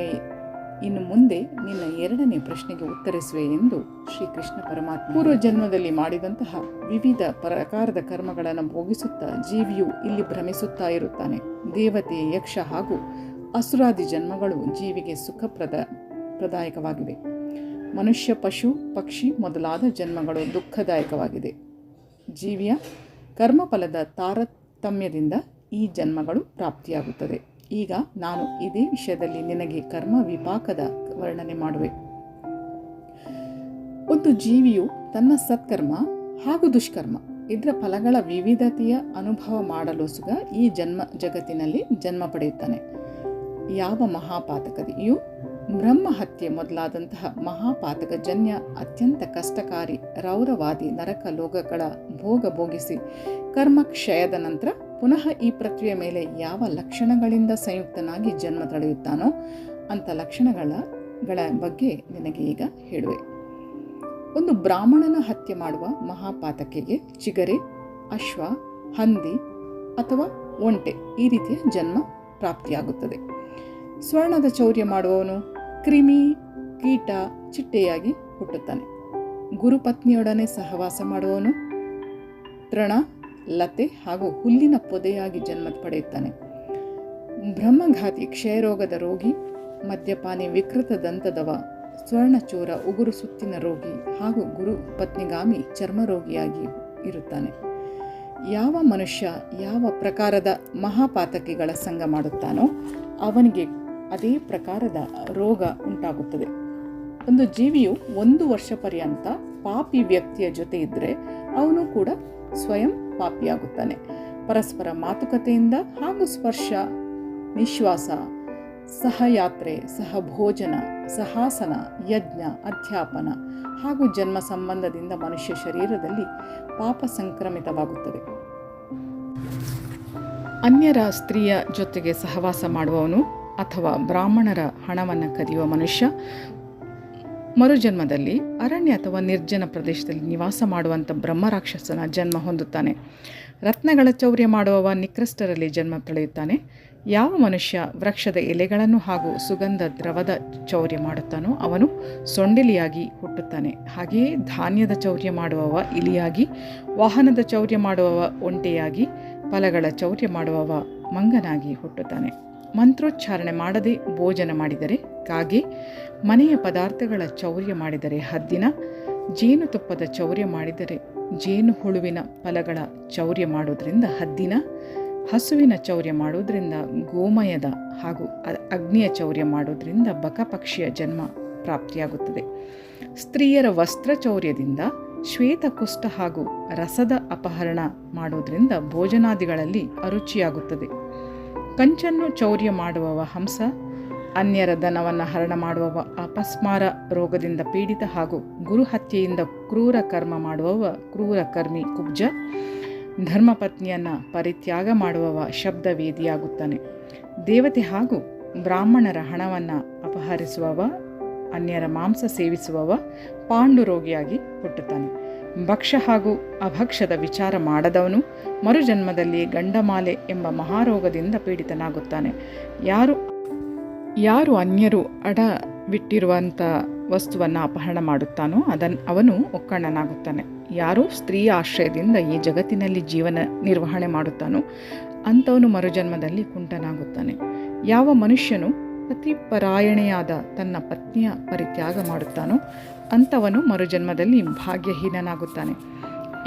ಇನ್ನು ಮುಂದೆ ನಿನ್ನ ಎರಡನೇ ಪ್ರಶ್ನೆಗೆ ಉತ್ತರಿಸುವೆ ಎಂದು ಶ್ರೀಕೃಷ್ಣ ಪರಮಾತ್ಮ ಪೂರ್ವ ಜನ್ಮದಲ್ಲಿ ಮಾಡಿದಂತಹ ವಿವಿಧ ಪ್ರಕಾರದ ಕರ್ಮಗಳನ್ನು ಭೋಗಿಸುತ್ತಾ ಜೀವಿಯು ಇಲ್ಲಿ ಭ್ರಮಿಸುತ್ತಾ ಇರುತ್ತಾನೆ. ದೇವತೆ, ಯಕ್ಷ ಹಾಗೂ ಅಸುರಾದಿ ಜನ್ಮಗಳು ಜೀವಿಗೆ ಸುಖಪ್ರದ ಪ್ರದಾಯಕವಾಗಿವೆ. ಮನುಷ್ಯ, ಪಶು, ಪಕ್ಷಿ ಮೊದಲಾದ ಜನ್ಮಗಳು ದುಃಖದಾಯಕವಾಗಿದೆ. ಜೀವಿಯ ಕರ್ಮಫಲದ ತಾರತಮ್ಯದಿಂದ ಈ ಜನ್ಮಗಳು ಪ್ರಾಪ್ತಿಯಾಗುತ್ತದೆ. ಈಗ ನಾನು ಇದೇ ವಿಷಯದಲ್ಲಿ ನಿನಗೆ ಕರ್ಮ ವಿಪಾಕದ ವರ್ಣನೆ ಮಾಡುವೆ. ಒಂದು ಜೀವಿಯು ತನ್ನ ಸತ್ಕರ್ಮ ಹಾಗೂ ದುಷ್ಕರ್ಮ ಇದರ ಫಲಗಳ ವಿವಿಧತೆಯ ಅನುಭವ ಮಾಡಲು ಸುಗ ಈ ಜನ್ಮ ಜಗತ್ತಿನಲ್ಲಿ ಜನ್ಮ ಪಡೆಯುತ್ತಾನೆ. ಯಾವ ಮಹಾಪಾತಕದಿಯು ಬ್ರಹ್ಮ ಹತ್ಯೆ ಮೊದಲಾದಂತಹ ಮಹಾಪಾತಕ ಜನ್ಯ ಅತ್ಯಂತ ಕಷ್ಟಕಾರಿ ರೌರವಾದಿ ನರಕ ಲೋಕಗಳ ಭೋಗ ಭೋಗಿಸಿ ಕರ್ಮ ಕ್ಷಯದ ನಂತರ ಪುನಃ ಈ ಪೃಥ್ವಿಯ ಮೇಲೆ ಯಾವ ಲಕ್ಷಣಗಳಿಂದ ಸಂಯುಕ್ತನಾಗಿ ಜನ್ಮ ತಳೆಯುತ್ತಾನೋ ಅಂಥ ಲಕ್ಷಣಗಳ ಗಳ ಬಗ್ಗೆ ನಿನಗೆ ಈಗ ಹೇಳುವೆ. ಒಂದು ಬ್ರಾಹ್ಮಣನ ಹತ್ಯೆ ಮಾಡುವ ಮಹಾಪಾತಕೆಗೆ ಚಿಗರೆ, ಅಶ್ವ, ಹಂದಿ ಅಥವಾ ಒಂಟೆ ಈ ರೀತಿಯ ಜನ್ಮ ಪ್ರಾಪ್ತಿಯಾಗುತ್ತದೆ. ಸ್ವರ್ಣದ ಚೌರ್ಯ ಮಾಡುವವನು ಕ್ರಿಮಿ, ಕೀಟ, ಚಿಟ್ಟೆಯಾಗಿ ಹುಟ್ಟುತ್ತಾನೆ. ಗುರುಪತ್ನಿಯೊಡನೆ ಸಹವಾಸ ಮಾಡುವವನು ತೃಣ ಲತೆ ಹಾಗೂ ಹುಲ್ಲಿನ ಪೊದೆಯಾಗಿ ಜನ್ಮ ಪಡೆಯುತ್ತಾನೆ. ಬ್ರಹ್ಮಘಾತಿ ಕ್ಷಯರೋಗದ ರೋಗಿ, ಮದ್ಯಪಾನಿ ವಿಕೃತ ದಂತದವ, ಸ್ವರ್ಣಚೂರ ಉಗುರು ಸುತ್ತಿನ ರೋಗಿ ಹಾಗೂ ಗುರು ಪತ್ನಿಗಾಮಿ ಚರ್ಮರೋಗಿಯಾಗಿ ಇರುತ್ತಾನೆ. ಯಾವ ಮನುಷ್ಯ ಯಾವ ಪ್ರಕಾರದ ಮಹಾಪಾತಕಿಗಳ ಸಂಘ ಮಾಡುತ್ತಾನೋ ಅವನಿಗೆ ಅದೇ ಪ್ರಕಾರದ ರೋಗ ಉಂಟಾಗುತ್ತದೆ. ಒಂದು ಜೀವಿಯು ಒಂದು ವರ್ಷ ಪರ್ಯಂತ ಪಾಪಿ ವ್ಯಕ್ತಿಯ ಜೊತೆ ಇದ್ದರೆ ಅವನು ಕೂಡ ಸ್ವಯಂ ಪಾಪಿಯಾಗುತ್ತಾನೆ. ಪರಸ್ಪರ ಮಾತುಕತೆಯಿಂದ ಹಾಗೂ ಸ್ಪರ್ಶ ನಿಶ್ವಾಸ ಸಹಯಾತ್ರೆ, ಸಹಭೋಜನ, ಸಹಾಸನ, ಯಜ್ಞ, ಅಧ್ಯಾಪನ ಹಾಗೂ ಜನ್ಮ ಸಂಬಂಧದಿಂದ ಮನುಷ್ಯ ಶರೀರದಲ್ಲಿ ಪಾಪ ಸಂಕ್ರಮಿತವಾಗುತ್ತದೆ. ಅನ್ಯರ ಸ್ತ್ರೀಯ ಜೊತೆಗೆ ಸಹವಾಸ ಮಾಡುವವನು ಅಥವಾ ಬ್ರಾಹ್ಮಣರ ಹಣವನ್ನು ಕದಿಯುವ ಮನುಷ್ಯ ಮರುಜನ್ಮದಲ್ಲಿ ಅರಣ್ಯ ಅಥವಾ ನಿರ್ಜನ ಪ್ರದೇಶದಲ್ಲಿ ನಿವಾಸ ಮಾಡುವಂಥ ಬ್ರಹ್ಮರಾಕ್ಷಸನ ಜನ್ಮ ಹೊಂದುತ್ತಾನೆ. ರತ್ನಗಳ ಚೌರ್ಯ ಮಾಡುವವ ನಿಕೃಷ್ಟರಲ್ಲಿ ಜನ್ಮ ತಳೆಯುತ್ತಾನೆ. ಯಾವ ಮನುಷ್ಯ ವೃಕ್ಷದ ಎಲೆಗಳನ್ನು ಹಾಗೂ ಸುಗಂಧ ದ್ರವದ ಚೌರ್ಯ ಮಾಡುತ್ತಾನೋ ಅವನು ಸೊಂಡಿಲಿಯಾಗಿ ಹುಟ್ಟುತ್ತಾನೆ. ಹಾಗೆಯೇ ಧಾನ್ಯದ ಚೌರ್ಯ ಮಾಡುವವ ಇಲಿಯಾಗಿ, ವಾಹನದ ಚೌರ್ಯ ಮಾಡುವವ ಒಂಟೆಯಾಗಿ, ಫಲಗಳ ಚೌರ್ಯ ಮಾಡುವವ ಮಂಗನಾಗಿ ಹುಟ್ಟುತ್ತಾನೆ. ಮಂತ್ರೋಚ್ಚಾರಣೆ ಮಾಡದೆ ಭೋಜನ ಮಾಡಿದರೆ ಕಾಗೆ ಮನೆಯ ಪದಾರ್ಥಗಳ ಚೌರ್ಯ ಮಾಡಿದರೆ ಹದ್ದಿನ ಜೇನುತುಪ್ಪದ ಚೌರ್ಯ ಮಾಡಿದರೆ ಜೇನು ಹುಳುವಿನ ಫಲಗಳ ಚೌರ್ಯ ಮಾಡೋದ್ರಿಂದ ಹದ್ದಿನ, ಹಸುವಿನ ಚೌರ್ಯ ಮಾಡೋದ್ರಿಂದ ಗೋಮಯದ ಹಾಗೂ ಅಗ್ನಿಯ ಚೌರ್ಯ ಮಾಡೋದ್ರಿಂದ ಬಕಪಕ್ಷಿಯ ಜನ್ಮ ಪ್ರಾಪ್ತಿಯಾಗುತ್ತದೆ. ಸ್ತ್ರೀಯರ ವಸ್ತ್ರ ಚೌರ್ಯದಿಂದ ಶ್ವೇತಕುಷ್ಠ ಹಾಗೂ ರಸದ ಅಪಹರಣ ಮಾಡೋದ್ರಿಂದ ಭೋಜನಾದಿಗಳಲ್ಲಿ ಅರುಚಿಯಾಗುತ್ತದೆ. ಕಂಚನ್ನು ಚೌರ್ಯ ಮಾಡುವವ ಹಂಸ ಅನ್ಯರ ದನವನ್ನು ಹರಣ ಮಾಡುವವ, ಅಪಸ್ಮಾರ ರೋಗದಿಂದ ಪೀಡಿತ ಹಾಗೂ ಗುರುಹತ್ಯೆಯಿಂದ ಕ್ರೂರ ಕರ್ಮ ಮಾಡುವವ, ಕ್ರೂರ ಕರ್ಮಿ ಕುಬ್ಜ. ಧರ್ಮಪತ್ನಿಯನ್ನು ಪರಿತ್ಯಾಗ ಮಾಡುವವ ಶಬ್ದವೇದಿಯಾಗುತ್ತಾನೆ. ದೇವತೆ ಹಾಗೂ ಬ್ರಾಹ್ಮಣರ ಹಣವನ್ನು ಅಪಹರಿಸುವವ, ಅನ್ಯರ ಮಾಂಸ ಸೇವಿಸುವವ ಪಾಂಡುರೋಗಿಯಾಗಿ ಹುಟ್ಟುತ್ತಾನೆ. ಭಕ್ಷ ಹಾಗೂ ಅಭಕ್ಷದ ವಿಚಾರ ಮಾಡದವನು ಮರುಜನ್ಮದಲ್ಲಿ ಗಂಡಮಾಲೆ ಎಂಬ ಮಹಾರೋಗದಿಂದ ಪೀಡಿತನಾಗುತ್ತಾನೆ. ಯಾರು ಯಾರು ಅನ್ಯರು ಅಡ ಬಿಟ್ಟಿರುವಂಥ ವಸ್ತುವನ್ನು ಅಪಹರಣ ಮಾಡುತ್ತಾನೋ ಅದನ್ನು ಅವನು ಒಕ್ಕಣ್ಣನಾಗುತ್ತಾನೆ. ಯಾರು ಸ್ತ್ರೀಯ ಆಶ್ರಯದಿಂದ ಈ ಜಗತ್ತಿನಲ್ಲಿ ಜೀವನ ನಿರ್ವಹಣೆ ಮಾಡುತ್ತಾನೋ ಅಂಥವನು ಮರುಜನ್ಮದಲ್ಲಿ ಕುಂಟನಾಗುತ್ತಾನೆ. ಯಾವ ಮನುಷ್ಯನು ಪತಿಪರಾಯಣೆಯಾದ ತನ್ನ ಪತ್ನಿಯ ಪರಿತ್ಯಾಗ ಮಾಡುತ್ತಾನೋ ಅಂಥವನು ಮರುಜನ್ಮದಲ್ಲಿ ಭಾಗ್ಯಹೀನನಾಗುತ್ತಾನೆ.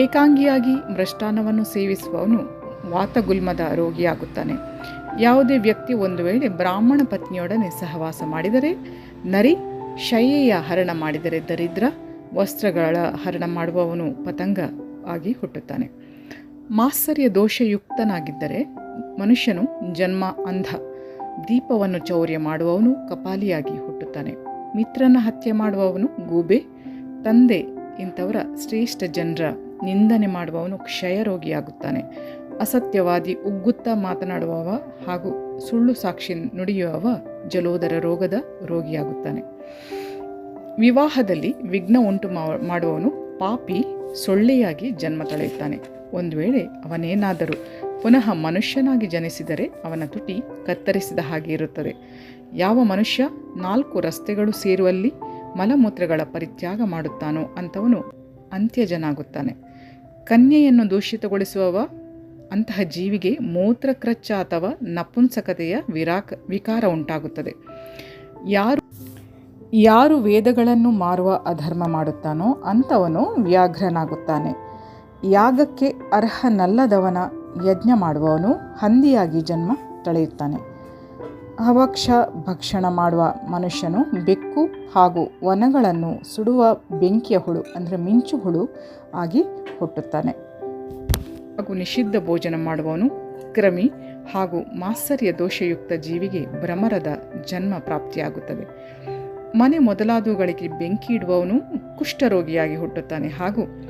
ಏಕಾಂಗಿಯಾಗಿ ಮೃಷ್ಟಾನವನ್ನು ಸೇವಿಸುವವನು ವಾತಗುಲ್ಮದ ರೋಗಿಯಾಗುತ್ತಾನೆ. ಯಾವುದೇ ವ್ಯಕ್ತಿ ಒಂದು ವೇಳೆ ಬ್ರಾಹ್ಮಣ ಪತ್ನಿಯೊಡನೆ ಸಹವಾಸ ಮಾಡಿದರೆ, ನರಿ ಶಯ್ಯೆಯ ಹರಣ ಮಾಡಿದರೆ ದರಿದ್ರ ವಸ್ತ್ರಗಳ ಹರಣ ಮಾಡುವವನು ಪತಂಗ ಆಗಿ ಹುಟ್ಟುತ್ತಾನೆ. ಮಾತ್ಸರ್ಯ ದೋಷಯುಕ್ತನಾಗಿದ್ದರೆ ಮನುಷ್ಯನು ಜನ್ಮ, ಅಂಧ, ದೀಪವನ್ನು ಚೌರ್ಯ ಮಾಡುವವನು ಕಪಾಲಿಯಾಗಿ ಹುಟ್ಟುತ್ತಾನೆ. ಮಿತ್ರನ ಹತ್ಯೆ ಮಾಡುವವನು ಗೂಬೆ, ತಂದೆ ಇಂಥವರ ಶ್ರೇಷ್ಠ ಜನರ ನಿಂದನೆ ಮಾಡುವವನು ಕ್ಷಯರೋಗಿಯಾಗುತ್ತಾನೆ. ಅಸತ್ಯವಾದಿ ಉಗ್ಗುತ್ತಾ ಮಾತನಾಡುವವ ಹಾಗೂ ಸುಳ್ಳು ಸಾಕ್ಷಿ ನುಡಿಯುವವ ಜಲೋದರ ರೋಗದ ರೋಗಿಯಾಗುತ್ತಾನೆ. ವಿವಾಹದಲ್ಲಿ ವಿಘ್ನ ಉಂಟು ಮಾಡುವವನು ಪಾಪಿ ಸೊಳ್ಳೆಯಾಗಿ ಜನ್ಮ ತಳೆಯುತ್ತಾನೆ. ಒಂದು ವೇಳೆ ಅವನೇನಾದರೂ ಪುನಃ ಮನುಷ್ಯನಾಗಿ ಜನಿಸಿದರೆ ಅವನ ತುಟಿ ಕತ್ತರಿಸಿದ ಹಾಗೆ ಇರುತ್ತದೆ. ಯಾವ ಮನುಷ್ಯ ನಾಲ್ಕು ರಸ್ತೆಗಳು ಸೇರುವಲ್ಲಿ ಮಲಮೂತ್ರಗಳ ಪರಿತ್ಯಾಗ ಮಾಡುತ್ತಾನೋ ಅಂಥವನು ಅಂತ್ಯಜನಾಗುತ್ತಾನೆ. ಕನ್ಯೆಯನ್ನು ದೂಷಿತಗೊಳಿಸುವವ ಅಂತಹ ಜೀವಿಗೆ ಮೂತ್ರಕ್ರಚ್ಚ ಅಥವಾ ನಪುಂಸಕತೆಯ ವಿರಾಕ ವಿಕಾರ ಉಂಟಾಗುತ್ತದೆ. ಯಾರು ಯಾರು ವೇದಗಳನ್ನು ಮಾರುವ ಅಧರ್ಮ ಮಾಡುತ್ತಾನೋ ಅಂಥವನು ವ್ಯಾಘ್ರನಾಗುತ್ತಾನೆ. ಯಾಗಕ್ಕೆ ಅರ್ಹನಲ್ಲದವನ ಯಜ್ಞ ಮಾಡುವವನು ಹಂದಿಯಾಗಿ ಜನ್ಮ ತಳೆಯುತ್ತಾನೆ. ಅವಕ್ಷ ಭಕ್ಷಣ ಮಾಡುವ ಮನುಷ್ಯನು ಬೆಕ್ಕು ಹಾಗೂ ವನಗಳನ್ನು ಸುಡುವ ಬೆಂಕಿಯ ಹುಳು ಅಂದರೆ ಮಿಂಚು ಹುಳು ಆಗಿ ಹುಟ್ಟುತ್ತಾನೆ. ಹಾಗೂ ನಿಷಿದ್ಧ ಭೋಜನ ಮಾಡುವವನು ಕ್ರಮಿ ಹಾಗೂ ಮಾತ್ಸರ್ಯ ದೋಷಯುಕ್ತ ಜೀವಿಗೆ ಭ್ರಮರದ ಜನ್ಮ ಪ್ರಾಪ್ತಿಯಾಗುತ್ತದೆ. ಮನೆ ಮೊದಲಾದವುಗಳಿಗೆ ಬೆಂಕಿ ಇಡುವವನು ಕುಷ್ಠರೋಗಿಯಾಗಿ ಹುಟ್ಟುತ್ತಾನೆ ಹಾಗೂ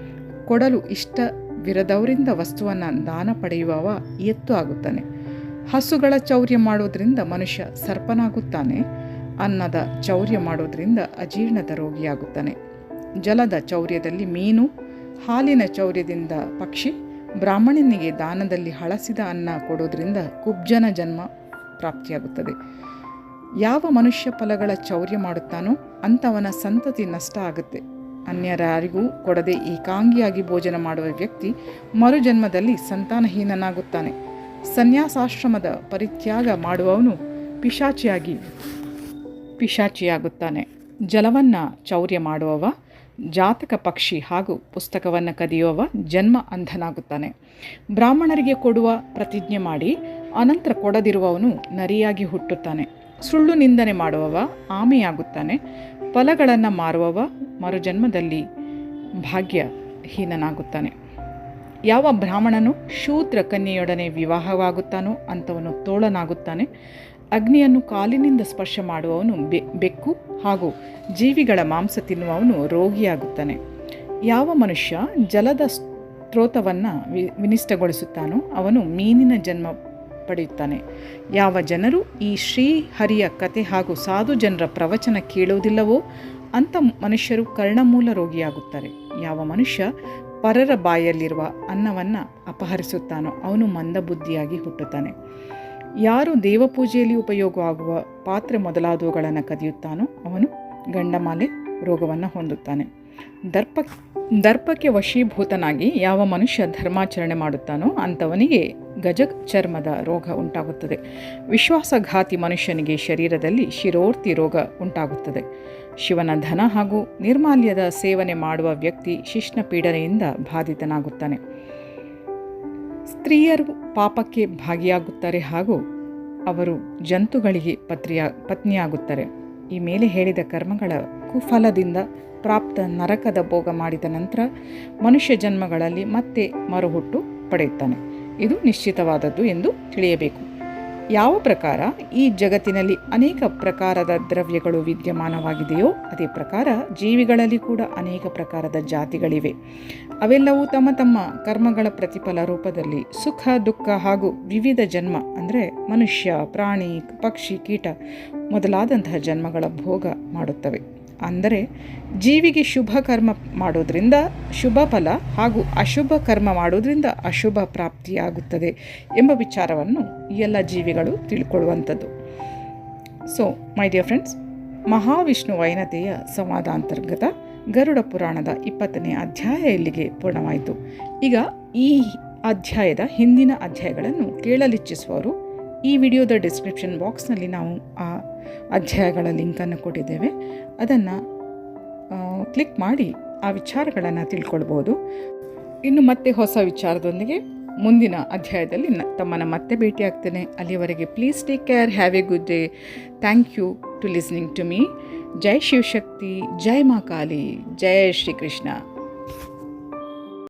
ಕೊಡಲು ಇಷ್ಟವಿರದವರಿಂದ ವಸ್ತುವನ್ನು ದಾನ ಪಡೆಯುವವ ಎತ್ತು ಆಗುತ್ತಾನೆ. ಹಸುಗಳ ಚೌರ್ಯ ಮಾಡೋದರಿಂದ ಮನುಷ್ಯ ಸರ್ಪನಾಗುತ್ತಾನೆ. ಅನ್ನದ ಚೌರ್ಯ ಮಾಡೋದರಿಂದ ಅಜೀರ್ಣದ ರೋಗಿಯಾಗುತ್ತಾನೆ. ಜಲದ ಚೌರ್ಯದಲ್ಲಿ ಮೀನು, ಹಾಲಿನ ಚೌರ್ಯದಿಂದ ಪಕ್ಷಿ ಬ್ರಾಹ್ಮಣನಿಗೆ ದಾನದಲ್ಲಿ ಹಳಸಿದ ಅನ್ನ ಕೊಡೋದ್ರಿಂದ ಕುಬ್ಜನ ಜನ್ಮ ಪ್ರಾಪ್ತಿಯಾಗುತ್ತದೆ. ಯಾವ ಮನುಷ್ಯ ಫಲಗಳ ಚೌರ್ಯ ಮಾಡುತ್ತಾನೋ ಅಂಥವನ ಸಂತತಿ ನಷ್ಟ ಆಗುತ್ತೆ. ಅನ್ಯರಾರಿಗೂ ಕೊಡದೆ ಏಕಾಂಗಿಯಾಗಿ ಭೋಜನ ಮಾಡುವ ವ್ಯಕ್ತಿ ಮರುಜನ್ಮದಲ್ಲಿ ಸಂತಾನಹೀನನಾಗುತ್ತಾನೆ. ಸನ್ಯಾಸಾಶ್ರಮದ ಪರಿತ್ಯಾಗ ಮಾಡುವವನು ಪಿಶಾಚಿಯಾಗಿ, ಪಿಶಾಚಿಯಾಗುತ್ತಾನೆ. ಜಲವನ್ನು ಚೌರ್ಯ ಮಾಡುವವ ಜಾತಕ ಪಕ್ಷಿ ಹಾಗೂ ಪುಸ್ತಕವನ್ನು ಕದಿಯುವವ ಜನ್ಮ ಅಂಧನಾಗುತ್ತಾನೆ. ಬ್ರಾಹ್ಮಣರಿಗೆ ಕೊಡುವ ಪ್ರತಿಜ್ಞೆ ಮಾಡಿ ಅನಂತರ ಕೊಡದಿರುವವನು ನರಿಯಾಗಿ ಹುಟ್ಟುತ್ತಾನೆ. ಸುಳ್ಳು ನಿಂದನೆ ಮಾಡುವವ ಆಮೆಯಾಗುತ್ತಾನೆ. ಫಲಗಳನ್ನು ಮಾರುವವ ಮರುಜನ್ಮದಲ್ಲಿ ಭಾಗ್ಯಹೀನನಾಗುತ್ತಾನೆ. ಯಾವ ಬ್ರಾಹ್ಮಣನು ಶೂದ್ರ ಕನ್ಯೆಯೊಡನೆ ವಿವಾಹವಾಗುತ್ತಾನೋ ಅಂಥವನು ತೋಳನಾಗುತ್ತಾನೆ. ಅಗ್ನಿಯನ್ನು ಕಾಲಿನಿಂದ ಸ್ಪರ್ಶ ಮಾಡುವವನು ಬೆಕ್ಕು ಹಾಗೂ ಜೀವಿಗಳ ಮಾಂಸ ತಿನ್ನುವವನು ರೋಗಿಯಾಗುತ್ತಾನೆ. ಯಾವ ಮನುಷ್ಯ ಜಲದ ಸ್ತ್ರೋತವನ್ನು ವಿ, ವಿನಿಷ್ಟಗೊಳಿಸುತ್ತಾನೋ ಅವನು ಮೀನಿನ ಜನ್ಮ ಪಡೆಯುತ್ತಾನೆ. ಯಾವ ಜನರು ಈ ಶ್ರೀಹರಿಯ ಕತೆ ಹಾಗೂ ಸಾಧು ಜನರ ಪ್ರವಚನ ಕೇಳುವುದಿಲ್ಲವೋ ಅಂಥ ಮನುಷ್ಯರು ಕರ್ಣಮೂಲ ರೋಗಿಯಾಗುತ್ತಾರೆ. ಯಾವ ಮನುಷ್ಯ ಪರರ ಬಾಯಲ್ಲಿರುವ ಅನ್ನವನ್ನು ಅಪಹರಿಸುತ್ತಾನೋ ಅವನು ಮಂದಬುದ್ಧಿಯಾಗಿ ಹುಟ್ಟುತ್ತಾನೆ. ಯಾರು ದೇವಪೂಜೆಯಲ್ಲಿ ಉಪಯೋಗವಾಗುವ ಪಾತ್ರೆ ಮೊದಲಾದವುಗಳನ್ನು ಕದಿಯುತ್ತಾನೋ ಅವನು ಗಂಡಮಾಲೆ ರೋಗವನ್ನು ಹೊಂದುತ್ತಾನೆ. ದರ್ಪ, ದರ್ಪಕ್ಕೆ ವಶೀಭೂತನಾಗಿ ಯಾವ ಮನುಷ್ಯ ಧರ್ಮಾಚರಣೆ ಮಾಡುತ್ತಾನೋ ಅಂಥವನಿಗೆ ಗಜ ಚರ್ಮದ ರೋಗ ಉಂಟಾಗುತ್ತದೆ. ವಿಶ್ವಾಸಘಾತಿ ಮನುಷ್ಯನಿಗೆ ಶರೀರದಲ್ಲಿ ಶಿರೋರ್ತಿ ರೋಗ ಉಂಟಾಗುತ್ತದೆ. ಶಿವನ ಧನ ಹಾಗೂ ನಿರ್ಮಾಲ್ಯದ ಸೇವನೆ ಮಾಡುವ ವ್ಯಕ್ತಿ ಶಿಷ್ಣ ಪೀಡನೆಯಿಂದ ಬಾಧಿತನಾಗುತ್ತಾನೆ. ಸ್ತ್ರೀಯರು ಪಾಪಕ್ಕೆ ಭಾಗಿಯಾಗುತ್ತಾರೆ ಹಾಗೂ ಅವರು ಜಂತುಗಳಿಗೆ ಪತ್ರಿಯ, ಪತ್ನಿಯಾಗುತ್ತಾರೆ. ಈ ಮೇಲೆ ಹೇಳಿದ ಕರ್ಮಗಳ ಕುಫಲದಿಂದ ಪ್ರಾಪ್ತ ನರಕದ ಭೋಗ ಮಾಡಿದ ನಂತರ ಮನುಷ್ಯ ಜನ್ಮಗಳಲ್ಲಿ ಮತ್ತೆ ಮರುಹುಟ್ಟು ಪಡೆಯುತ್ತಾನೆ. ಇದು ನಿಶ್ಚಿತವಾದದ್ದು ಎಂದು ತಿಳಿಯಬೇಕು. ಯಾವ ಪ್ರಕಾರ ಈ ಜಗತ್ತಿನಲ್ಲಿ ಅನೇಕ ಪ್ರಕಾರದ ದ್ರವ್ಯಗಳು ವಿದ್ಯಮಾನವಾಗಿದೆಯೋ ಅದೇ ಪ್ರಕಾರ ಜೀವಿಗಳಲ್ಲಿ ಕೂಡ ಅನೇಕ ಪ್ರಕಾರದ ಜಾತಿಗಳಿವೆ. ಅವೆಲ್ಲವೂ ತಮ್ಮ ತಮ್ಮ ಕರ್ಮಗಳ ಪ್ರತಿಫಲ ರೂಪದಲ್ಲಿ ಸುಖ, ದುಃಖ ಹಾಗೂ ವಿವಿಧ ಜನ್ಮ, ಅಂದರೆ ಮನುಷ್ಯ, ಪ್ರಾಣಿ, ಪಕ್ಷಿ, ಕೀಟ ಮೊದಲಾದಂತಹ ಜನ್ಮಗಳ ಭೋಗ ಮಾಡುತ್ತವೆ. ಅಂದರೆ ಜೀವಿಗೆ ಶುಭ ಕರ್ಮ ಮಾಡೋದರಿಂದ ಶುಭ ಫಲ ಹಾಗೂ ಅಶುಭ ಕರ್ಮ ಮಾಡೋದರಿಂದ ಅಶುಭ ಪ್ರಾಪ್ತಿಯಾಗುತ್ತದೆ ಎಂಬ ವಿಚಾರವನ್ನು ಎಲ್ಲ ಜೀವಿಗಳು ತಿಳ್ಕೊಳ್ಳುವಂಥದ್ದು. So my dear friends Mahavishnu ವೈನತೆಯ ಸಂವಾದಾಂತರ್ಗತ ಗರುಡ ಪುರಾಣದ ಇಪ್ಪತ್ತನೇ ಅಧ್ಯಾಯ ಇಲ್ಲಿಗೆ ಪೂರ್ಣವಾಯಿತು. ಈಗ ಈ ಅಧ್ಯಾಯದ ಹಿಂದಿನ ಅಧ್ಯಾಯಗಳನ್ನು ಕೇಳಲಿಚ್ಛಿಸುವವರು ಈ ವಿಡಿಯೋದ ಡಿಸ್ಕ್ರಿಪ್ಷನ್ ಬಾಕ್ಸ್ನಲ್ಲಿ ನಾವು ಆ ಅಧ್ಯಾಯಗಳ ಲಿಂಕನ್ನು ಕೊಟ್ಟಿದ್ದೇವೆ. ಅದನ್ನು ಕ್ಲಿಕ್ ಮಾಡಿ, ಆ ವಿಚಾರಗಳನ್ನು ತಿಳ್ಕೊಳ್ಬೋದು. ಇನ್ನು ಮತ್ತೆ ಹೊಸ ವಿಚಾರದೊಂದಿಗೆ ಮುಂದಿನ ಅಧ್ಯಾಯದಲ್ಲಿ ನ, ತಮ್ಮನ್ನು ಮತ್ತೆ ಭೇಟಿಯಾಗ್ತೇನೆ. ಅಲ್ಲಿಯವರೆಗೆ please take care have a good day thank you to listening to me ಜೈ ಶಿವಶಕ್ತಿ, ಜೈ ಮಾ ಕಾಲಿ ಜಯ ಶ್ರೀಕೃಷ್ಣ.